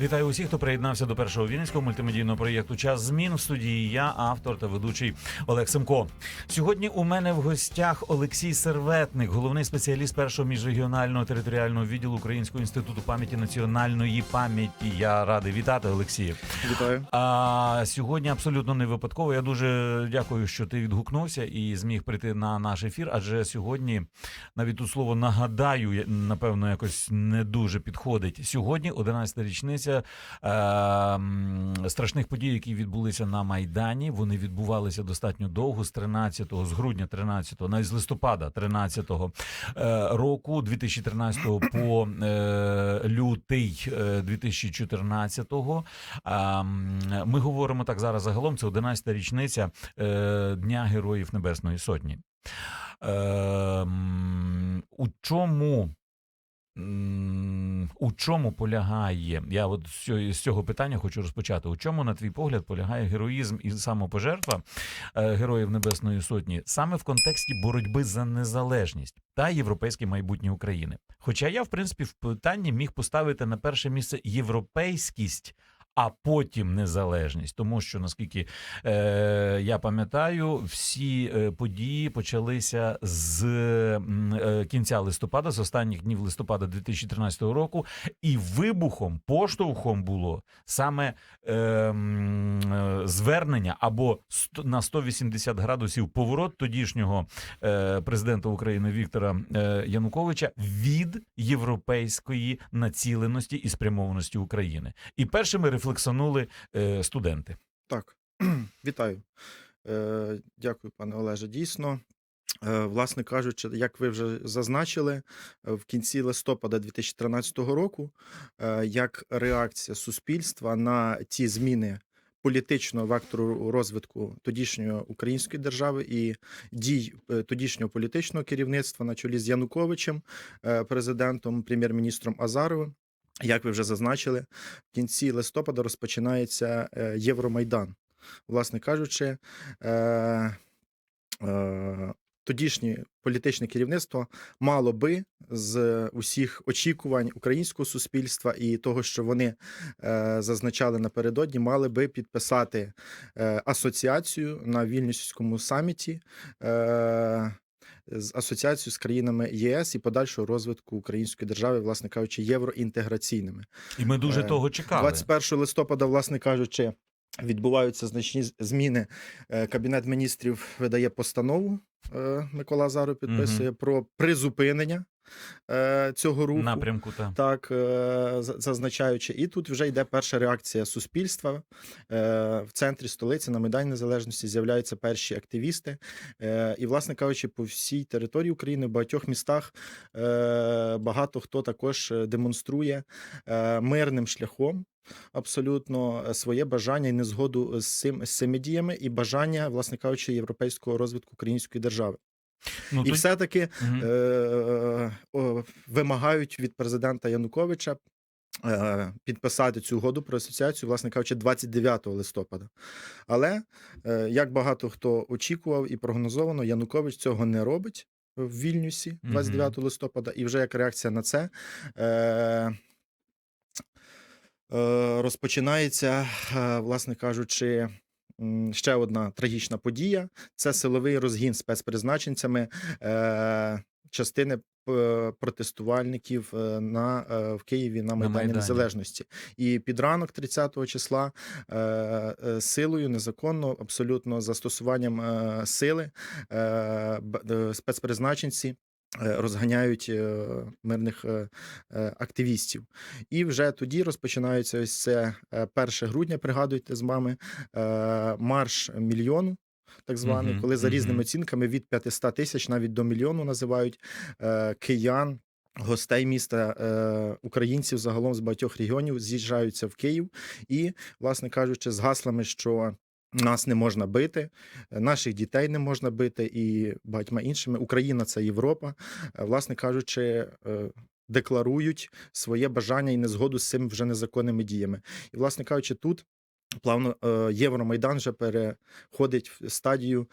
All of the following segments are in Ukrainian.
Вітаю усіх, хто приєднався до першого вінницького мультимедійного проєкту Час змін в студії. Я автор та ведучий Олег Семко. Сьогодні у мене в гостях Олексій Серветник, головний спеціаліст першого міжрегіонального територіального відділу Українського інституту пам'яті національної пам'яті. Я радий вітати Олексія. Вітаю. А сьогодні абсолютно не випадково. Я дуже дякую, що ти відгукнувся і зміг прийти на наш ефір. Адже сьогодні навіть тут слово нагадаю, напевно, якось не дуже підходить. Сьогодні 11-та річниця е, страшних подій, які відбулися на Майдані. Вони відбувалися достатньо довго з 13-го, з грудня 13-го, навіть з листопада 13-го е, року, 2013 по е, лютий е, 2014-го. А, м, Ми говоримо так зараз загалом. Це 11-та річниця е, Дня Героїв Небесної Сотні. Е, У чому? У чому полягає? Я от з цього, питання хочу розпочати. У чому, на твій погляд, полягає героїзм і самопожертва е, героїв Небесної Сотні саме в контексті боротьби за незалежність та європейське майбутнє України? Хоча я, в принципі, в питанні міг поставити на перше місце європейськість. А потім незалежність, тому що наскільки е, я пам'ятаю, всі е, події почалися з е, кінця листопада, з останніх днів листопада 2013 року, і вибухом, поштовхом було саме е, е, звернення або на 180 градусів поворот тодішнього е, президента України Віктора е, Януковича від європейської націленості і спрямованості України. І першими рефлексонули е, студенти. Так, вітаю. Е, дякую, пане Олеже. Дійсно, е, власне кажучи, як ви вже зазначили, в кінці листопада 2013 року, як реакція суспільства на ті зміни політичного вектору розвитку тодішньої української держави і дій тодішнього політичного керівництва на чолі з Януковичем, президентом, прем'єр-міністром Азаровим. Як ви вже зазначили, в кінці листопада розпочинається е, Євромайдан. Власне кажучи, е, е, тодішнє політичне керівництво мало би з усіх очікувань українського суспільства і того, що вони зазначали напередодні, мали би підписати асоціацію на Вільнюсському саміті. З асоціацією з країнами ЄС і подальшого розвитку української держави, власне кажучи, євроінтеграційними. І ми дуже Е, того чекали. 21 листопада, власне кажучи, відбуваються значні зміни. Е, Кабінет міністрів видає постанову. е, Микола Зару підписує про призупинення цього руху. напрямку. Та. Так, е, зазначаючи, і тут вже йде перша реакція суспільства. Е, В центрі столиці на Майдані Незалежності з'являються перші активісти. Е, І, власне кажучи, по всій території України, в багатьох містах е, багато хто також е, демонструє е, мирним шляхом. Абсолютно е, своє бажання і незгоду з цим з цими діями, і бажання, власне кажучи, європейського розвитку української держави. Ну, І тут- все-таки Мгм. е, о, вимагають від президента Януковича е, підписати цю угоду про асоціацію, власне кажучи, 29 листопада. Але е, як багато хто очікував і прогнозовано, Янукович цього не робить в Вільнюсі 29 листопада, і вже як реакція на це. Е, Розпочинається, власне кажучи, ще одна трагічна подія це силовий розгін спецпризначенцями е, частини е, протестувальників е, на, е, в Києві на Майдані Майдані. Незалежності. І під ранок 30 числа е, е, силою незаконно, абсолютно застосуванням е, сили е, спецпризначенці. Е, Розганяють е, мирних е, активістів, і вже тоді розпочинається ось це е, 1 грудня. Пригадуйте з вами марш мільйону, так званий, коли за різними оцінками від 500 тисяч навіть до мільйону називають киян. Гостей міста українців загалом з багатьох регіонів з'їжджаються в Київ і, власне кажучи, з гаслами, що нас не можна бити, наших дітей не можна бити, і багатьма іншими. Україна це Європа. Е, Власне кажучи, е, декларують своє бажання і незгоду з цими вже незаконними діями. І, власне кажучи, тут плавно е, Євромайдан вже переходить в стадію.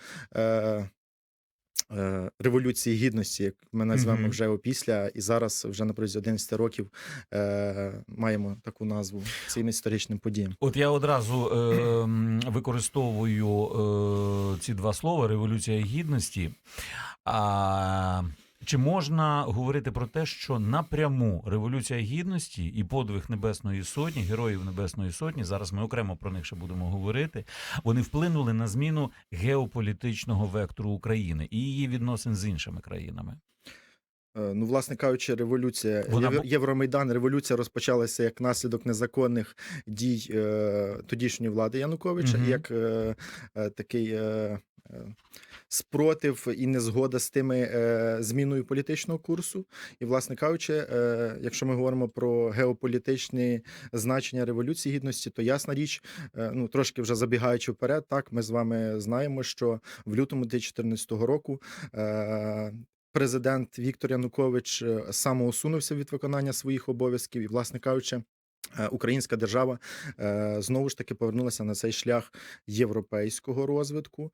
Е, Революції Гідності, як ми назвемо Мгм. вже опісля, і зараз вже на протязі 11 років е, маємо таку назву цим історичним подіям. От я одразу е, використовую е, ці два слова революція гідності. А, чи можна говорити про те, що напряму революція гідності і подвиг Небесної Сотні, героїв Небесної Сотні, зараз ми окремо про них ще будемо говорити. Вони вплинули на зміну геополітичного вектору України і її відносин з іншими країнами. Е, Ну, власне кажучи, революція Вона Євромайдан, революція розпочалася як наслідок незаконних дій е, тодішньої влади Януковича, і як е, е, такий е, е, спротив і незгода з тими е, зміною політичного курсу. І, власне кажучи, е, якщо ми говоримо про геополітичні значення революції гідності, то ясна річ, е, ну трошки вже забігаючи вперед, так ми з вами знаємо, що в лютому 2014 року. Е, Президент Віктор Янукович е, самоусунувся від виконання своїх обов'язків, і, власне кажучи, е, українська держава е, знову ж таки повернулася на цей шлях європейського розвитку.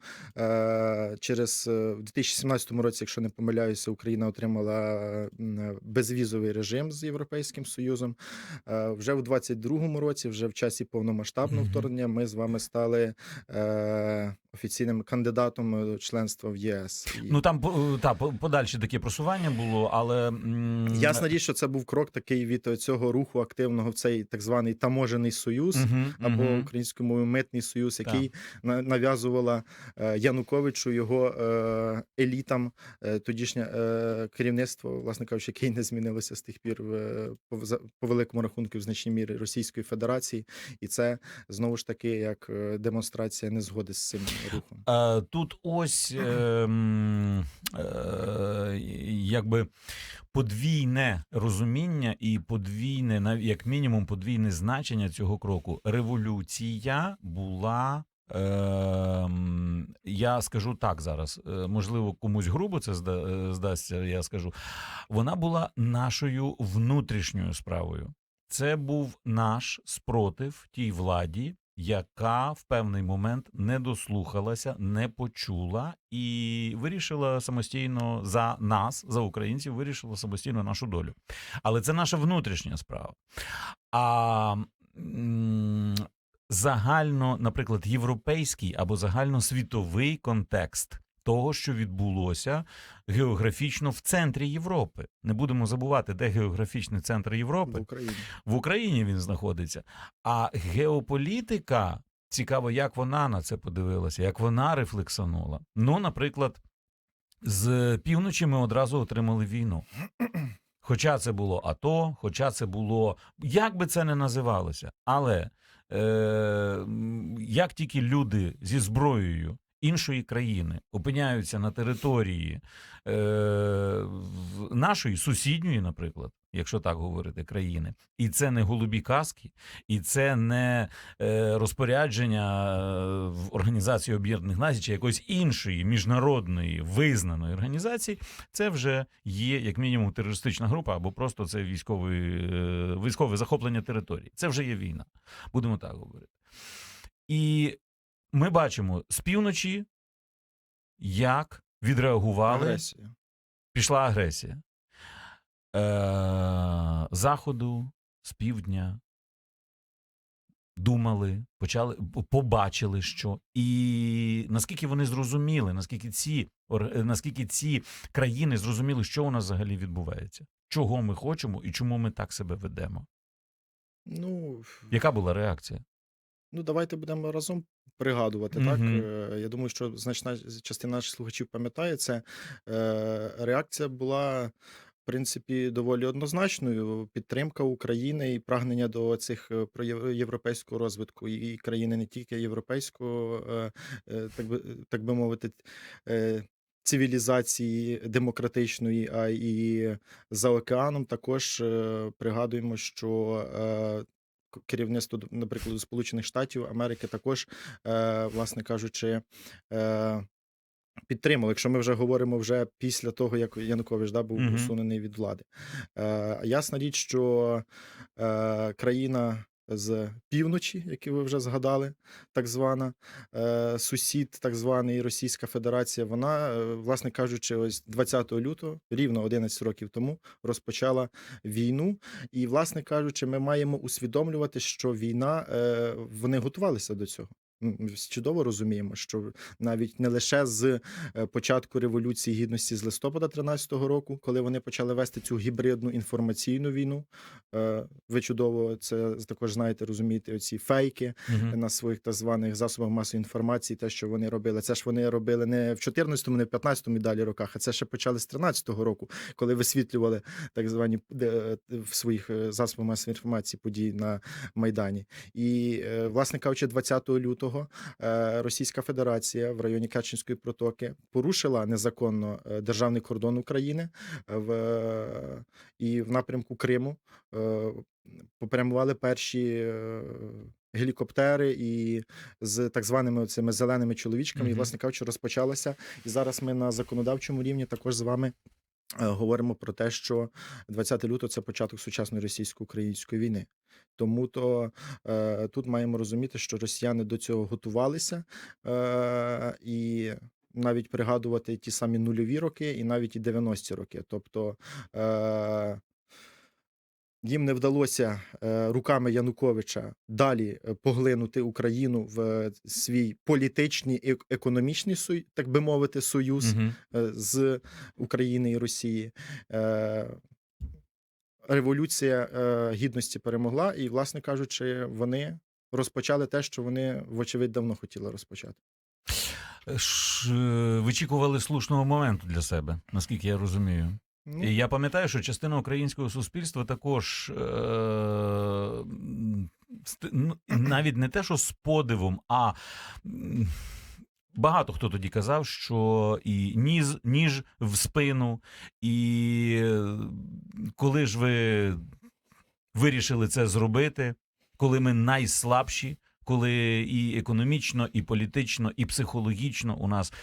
Через в 2017 році, якщо не помиляюся, Україна отримала безвізовий режим з Європейським Союзом. Вже в 2022 році, вже в часі повномасштабного вторгнення, ми з вами стали офіційним кандидатом членства в ЄС. І- Ну там по- та по- подальше таке просування було, але Ясна річ, що це був крок такий від цього руху активного в цей так званий таможений союз. Мгм, Або мгм. українською мовою митний союз, який на- нав'язувала е, Януковичу його е, елітам е, тодішнє е, керівництво, власне кажучи, яке не змінилося з тих пір е, по, великому рахунку в значній мірі Російської Федерації, і це знову ж таки як е, демонстрація незгоди з цим рухом. Е, Тут ось ем, е, якби подвійне розуміння і подвійне, як мінімум, подвійне значення цього кроку. Революція була. ем, Я скажу так зараз. е, Можливо, комусь грубо це зда- е, здасться. Я скажу. Вона була нашою внутрішньою справою. Це був наш спротив тій владі, яка в певний момент не дослухалася, не почула і вирішила самостійно за нас, за українців, вирішила самостійно нашу долю. Але це наша внутрішня справа. А загально, наприклад, європейський або загальносвітовий контекст. Того, що відбулося географічно в центрі Європи, не будемо забувати, де географічний центр Європи В Україні в Україні він знаходиться. А геополітика цікаво, як вона на це подивилася, як вона рефлексанула. Ну, наприклад, з півночі ми одразу отримали війну. Хоча це було АТО, хоча це було як би це не називалося, але е, як тільки люди зі зброєю іншої країни опиняються на території е, нашої сусідньої, наприклад, якщо так говорити, країни, і це не голубі казки, і це не е, розпорядження е, в Організації Об'єднаних Націй чи якоїсь іншої міжнародної визнаної організації, це вже є як мінімум терористична група або просто це військовий, е, військове захоплення території. Це вже є війна. Будемо так говорити. І ми бачимо з півночі, як відреагували агресія. пішла агресія. Е, заходу, з півдня. Думали, почали, побачили, що. І наскільки вони зрозуміли, наскільки ці, е, наскільки ці країни зрозуміли, що у нас взагалі відбувається, чого ми хочемо і чому ми так себе ведемо. Ну Яка була реакція? Ну, давайте будемо разом пригадувати. Так Мгм. Е, я думаю, що значна частина наших слухачів пам'ятає це. Е, Реакція була, в принципі, доволі однозначною. Підтримка України і прагнення до цих е, проєв- європейського розвитку і країни не тільки європейського, е, е, так би так би мовити. е, Цивілізації демократичної, а і за океаном також е, пригадуємо, що е, керівництво, наприклад, Сполучених Штатів Америки також, е, власне кажучи, е, підтримали. Якщо ми вже говоримо вже після того, як Янукович да, був усунений від влади. Е, ясна річ, що е, країна з півночі, які ви вже згадали, так звана е, сусід, так званий Російська Федерація. Вона, е, власне кажучи, ось 20 лютого, рівно 11 років тому, розпочала війну. І, власне кажучи, ми маємо усвідомлювати, що війна е, вони готувалися до цього. Чудово розуміємо, що навіть не лише з е, початку революції гідності з листопада 13-го року, коли вони почали вести цю гібридну інформаційну війну. е, Ви чудово це також знаєте, розумієте, оці фейки Мгм. на своїх так званих засобах масової інформації, те, що вони робили. Це ж вони робили не в 14-му, не в 15-му і далі роках, а це ще почали з 13-го року, коли висвітлювали так звані в своїх засобах масової інформації події на Майдані. І, власне кажучи, 20 лютого е, Російська Федерація в районі Керченської протоки порушила незаконно е, державний кордон України е, в, і в напрямку Криму попрямували перші гелікоптери і з так званими цими зеленими чоловічками. І, Мгм. власне кажучи, розпочалося. І зараз ми на законодавчому рівні також з вами. Е, Говоримо про те, що 20 лютого це початок сучасної російсько-української війни. Тому то е, тут маємо розуміти, що росіяни до цього готувалися е, і навіть пригадувати ті самі нульові роки, і навіть і 90-ті роки. Тобто е, їм не вдалося е, руками Януковича далі е, поглинути Україну в е, свій політичний і економічний так би мовити, союз з України і Росії. Революція гідності перемогла, і, власне кажучи, вони розпочали те, що вони, вочевидь, давно хотіли розпочати. Вичікували слушного моменту для себе, наскільки я розумію. І я пам'ятаю, що частина українського суспільства також е- ну, навіть не те, що з подивом, а багато хто тоді казав, що і ніж, ніж в спину, і коли ж ви вирішили це зробити, коли ми найслабші, коли і економічно, і політично, і психологічно у нас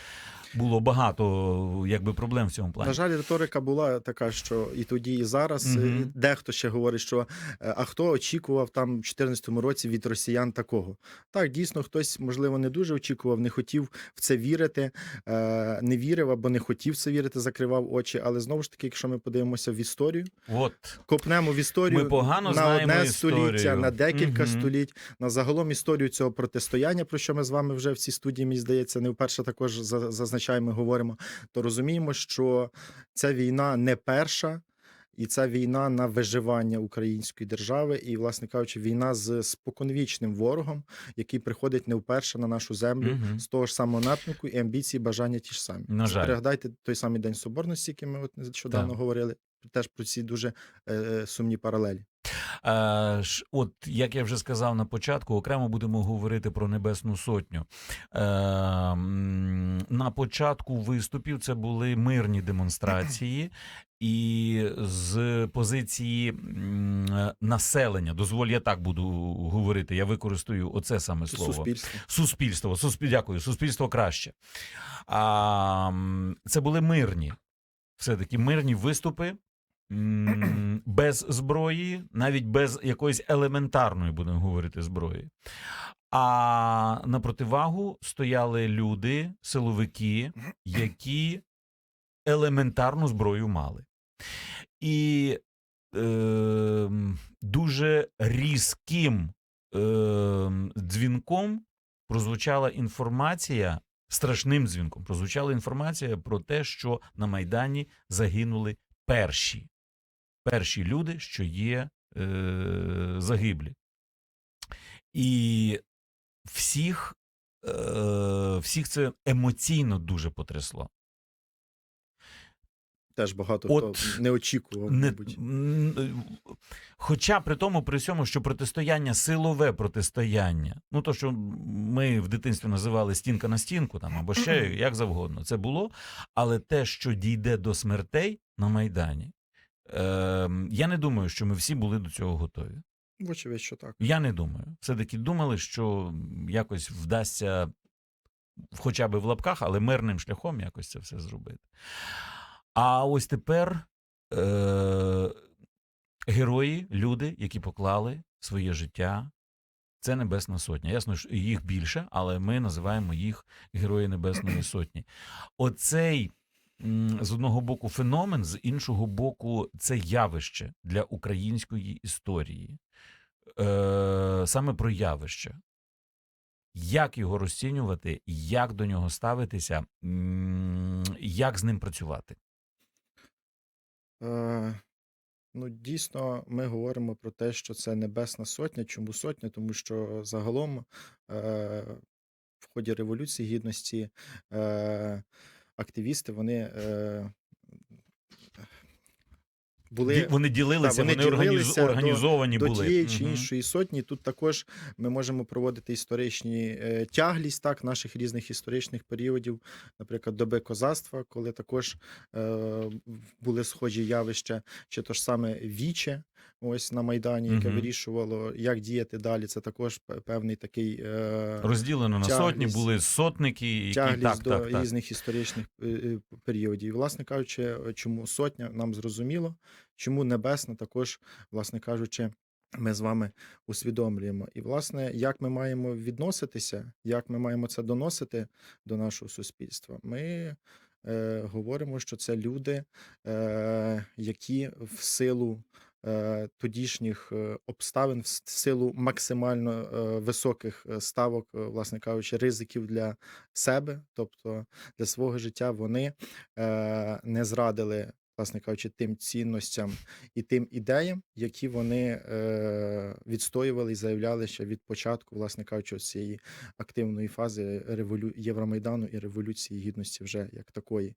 було багато якби проблем в цьому плані. На жаль, риторика була така, що і тоді, і зараз і дехто ще говорить, що е, а хто очікував там в 2014 році від росіян такого? Так, дійсно, хтось, можливо, не дуже очікував, не хотів в це вірити, е, не вірив або не хотів в це вірити, закривав очі. Але знову ж таки, якщо ми подивимося в історію, От копнемо в історію Ми погано на одне історію. століття, на декілька Мгм. століть, на загалом історію цього протистояння, про що ми з вами вже в цій студії, мені здається, не вперше також за- зазначаємо, і говоримо, то розуміємо, що ця війна не перша. І ця війна на виживання української держави, і, власне кажучи, війна з споконвічним ворогом, який приходить не вперше на нашу землю Мгм. з того ж самого напрямку, і амбіції, бажання ті ж самі. На жаль. Пригадайте той самий день соборності, який ми от нещодавно Так. говорили, теж про ці дуже е, сумні паралелі. Е, от як я вже сказав на початку, окремо будемо говорити про Небесну Сотню. Е, на початку виступів це були мирні демонстрації, і з позиції населення, дозволь, я так буду говорити, я використаю оце саме слово. Суспільство. Суспільство, суспіль, дякую, суспільство краще. А, це були мирні, все-таки мирні виступи. Без зброї, навіть без якоїсь елементарної, будемо говорити, зброї. А на противагу стояли люди, силовики, які елементарну зброю мали. І е, дуже різким е, дзвінком прозвучала інформація, страшним дзвінком прозвучала інформація про те, що на Майдані загинули перші, перші люди, що є е, загиблі. І всіх, е, всіх це емоційно дуже потрясло. Теж багато От хто не очікував, Не, хоча при тому, при всьому, що протистояння, силове протистояння, ну то, що ми в дитинстві називали стінка на стінку, там або ще як завгодно, це було. Але те, що дійде до смертей на Майдані, е, я не думаю, що ми всі були до цього готові. Вочевидь, що так. Я не думаю. Все-таки думали, що якось вдасться, хоча б в лапках, але мирним шляхом якось це все зробити. А ось тепер е- герої, люди, які поклали своє життя. Це Небесна Сотня. Ясно, що їх більше, але ми називаємо їх Герої Небесної Сотні. Оцей з одного боку феномен, з іншого боку, це явище для української історії. Е, саме про явище. Як його розцінювати, як до нього ставитися, як з ним працювати? Е, Ну, дійсно, ми говоримо про те, що це Небесна Сотня. Чому сотня? Тому що загалом е, в ході Революції Гідності е, активісти вони е, були вони ділилися, вони вони, ділилися організовані до були. тієї чи іншої сотні. Тут також ми можемо проводити історичні е, тяглість так, наших різних історичних періодів, наприклад, доби козацтва, коли також е, були схожі явища, чи то ж саме віче. Ось на Майдані, яке Мгм. вирішувало, як діяти далі. Це також певний такий е, Розділено на сотні, були сотники, які тяглість так, до так, так. різних історичних е, е, періодів. І, власне кажучи, чому сотня нам зрозуміло, чому небесна також, власне кажучи, ми з вами усвідомлюємо. І, власне, як ми маємо відноситися, як ми маємо це доносити до нашого суспільства, ми е, говоримо, що це люди, е, які в силу е, тодішніх е, обставин, в силу максимально е, високих е, ставок, е, власне кажучи, ризиків для себе, тобто для свого життя, вони е, не зрадили, власне кажучи, тим цінностям і тим ідеям, які вони е, відстоювали і заявляли ще від початку, власне кажучи, цієї активної фази револю... Євромайдану і революції гідності вже як такої.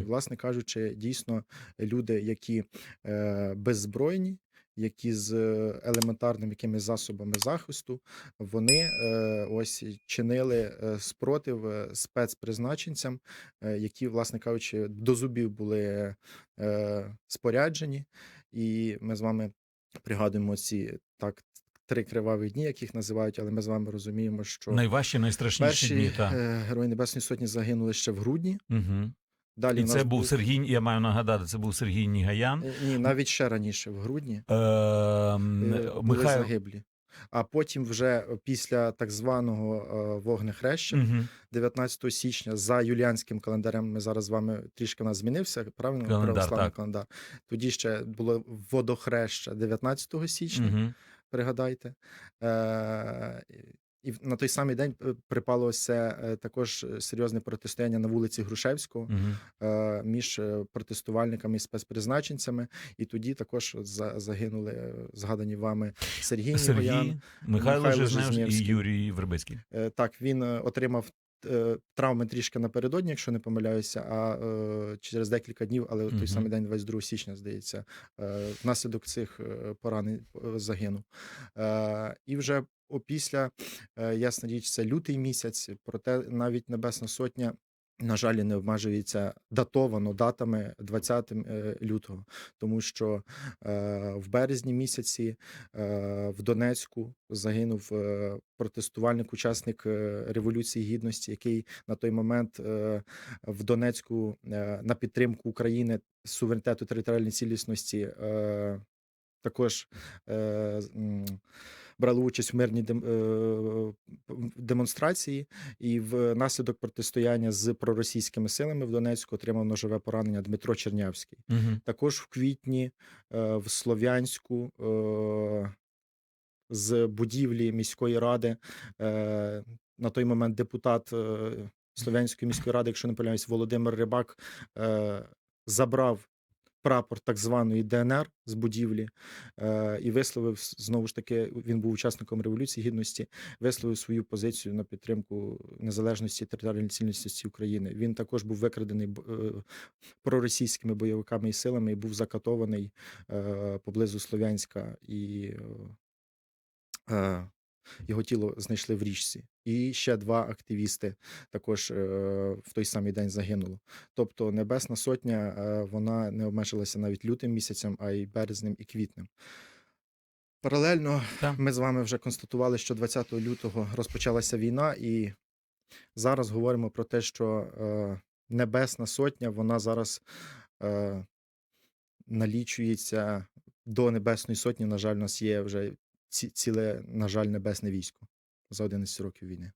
І, власне кажучи, дійсно люди, які е, беззбройні, які з е, елементарними якимись засобами захисту, вони е, ось чинили е, спротив спецпризначенцям, які, власне кажучи, до зубів були споряджені, і ми з вами пригадуємо ці так. Три криваві дні, як їх називають, але ми з вами розуміємо, що Найважчі, найстрашніші перші дні. Так. е, герої Небесної Сотні загинули ще в грудні. Угу. Далі І це був Сергій, я маю нагадати, це був Сергій Нігаян. Е, Ні, навіть ще раніше, в грудні, Ем, е, були Михайло. загиблі. А потім, вже після так званого е, вогнехреща, Мгм. 19 січня, за юліанським календарем, ми зараз з вами трішки у нас змінився, правильно? Календар, Православний так. календар. Тоді ще було водохреща 19 січня, Мгм. пригадайте. Е, і на той самий день е, припало ось це е, також серйозне протистояння на вулиці Грушевського. Е, між е, протестувальниками і спецпризначенцями, і тоді також за- загинули е, згадані вами Сергій Сергій, Нігоян. Михайло, Михайло Жизневський і Юрій Вербицький. Е, Так, він е, отримав е, травми трішки напередодні, якщо не помиляюся, а е, через декілька днів, але той самий день, 22 січня, здається, е, внаслідок цих е, поранень е, загинув. Е, І вже опісля, е, ясна річ, це лютий місяць, проте навіть Небесна Сотня. На жаль, не обмежується датовано датами 20 е, лютого, тому що е, в березні місяці е, в Донецьку загинув протестувальник, учасник Революції Гідності, який на той момент в Донецьку на підтримку України суверенітету територіальної цілісності також брали участь в мирній е, демонстрації, і внаслідок протистояння з проросійськими силами в Донецьку отримав ножове поранення Дмитро Чернявський. Мгм. Також в квітні е, в Слов'янську е, з будівлі міської ради на той момент депутат Слов'янської міської ради, якщо не помиляюсь, Володимир Рибак забрав прапор так званої ДНР з будівлі е, і висловив знову ж таки, він був учасником революції гідності, висловив свою позицію на підтримку незалежності територіальної цілісності України. Він також був викрадений е, проросійськими бойовиками і силами і був закатований е, поблизу Слов'янська і його тіло знайшли в річці. І ще два активісти також е, в той самий день загинуло. Тобто Небесна Сотня е, вона не обмежилася навіть лютим місяцем, а й березнем і квітнем. Паралельно Так. ми з вами вже констатували, що 20 лютого розпочалася війна, і зараз говоримо про те, що е, Небесна Сотня вона зараз налічується до Небесної Сотні. На жаль, у нас є вже ці, ціле, на жаль, небесне військо за 11 років війни.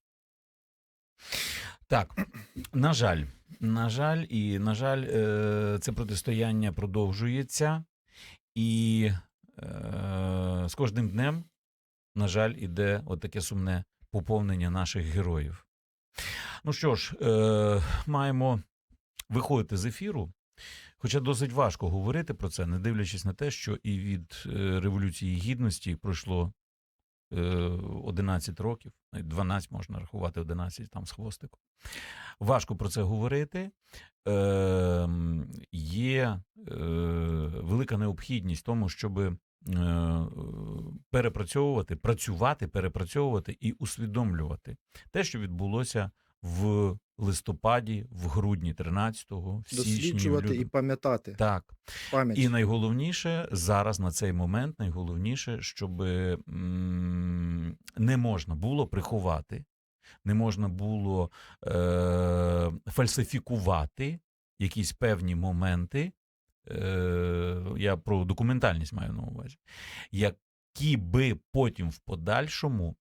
Так, на жаль, на жаль, і на жаль, е, це протистояння продовжується, і е, з кожним днем, на жаль, іде отаке сумне поповнення наших героїв. Ну що ж, е, маємо виходити з ефіру. Хоча досить важко говорити про це, не дивлячись на те, що і від е, Революції Гідності пройшло е, 11 років, 12 можна рахувати, 11 там з хвостиком. Важко про це говорити. Е, є е, велика необхідність в тому, щоб е, перепрацьовувати, працювати, перепрацьовувати і усвідомлювати те, що відбулося в листопаді, в грудні 13-го, в січні, в Досліджувати і пам'ятати. Так. Пам'ять. І найголовніше зараз на цей момент, найголовніше, щоб м, не можна було приховати, не можна було е, фальсифікувати якісь певні моменти. Е, я про документальність маю на увазі, які би потім в подальшому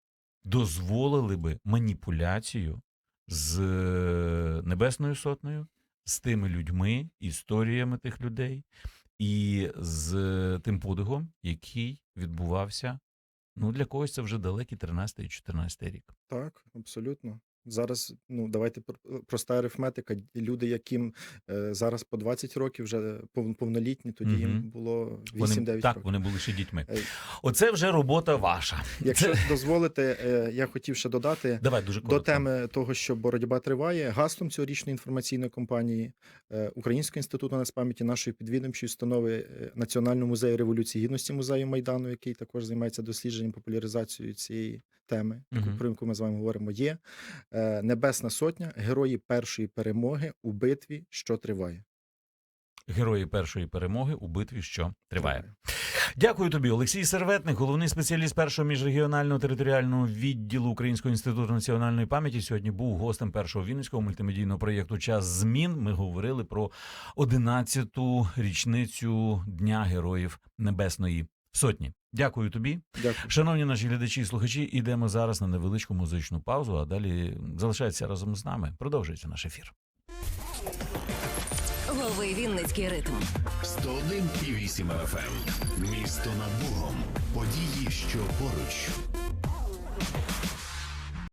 дозволили би маніпуляцію з е, Небесною Сотнею, з тими людьми, історіями тих людей, і з е, тим подвигом, який відбувався. Ну, для когось це вже далекий 13 і 14 рік. Так, абсолютно. Зараз, ну давайте пр- проста арифметика. Люди, яким е, зараз по 20 років, вже пов- повнолітні, тоді їм було Вони, 8-9 так, років. вони були ще дітьми. Е, Оце вже робота ваша. Якщо дозволите, е, я хотів ще додати. Давай дуже До теми того, що боротьба триває, гаслом цьогорічної інформаційної кампанії е, Українського інституту нацпам'яті нашої підвідомчої установи е, Національного музею революції гідності музею Майдану, який також займається дослідженням популяризацією цієї теми, яку- Мгм. про яку ми з вами говоримо, є е, Небесна Сотня, герої першої перемоги у битві, що триває. Герої першої перемоги у битві, що триває. Дякую тобі, Олексій Серветник, головний спеціаліст першого міжрегіонального територіального відділу Українського інституту національної пам'яті. Сьогодні був гостем першого вінницького мультимедійного проєкту Час змін. Ми говорили про 11-ту річницю Дня Героїв Небесної Сотні. Дякую тобі. Дякую. Шановні наші глядачі і слухачі, ідемо зараз на невеличку музичну паузу, а далі залишайтеся разом з нами. Продовжується наш ефір. Лови Вінницький ритм. 101,8 FM. Місто над Богом. Події, що поруч.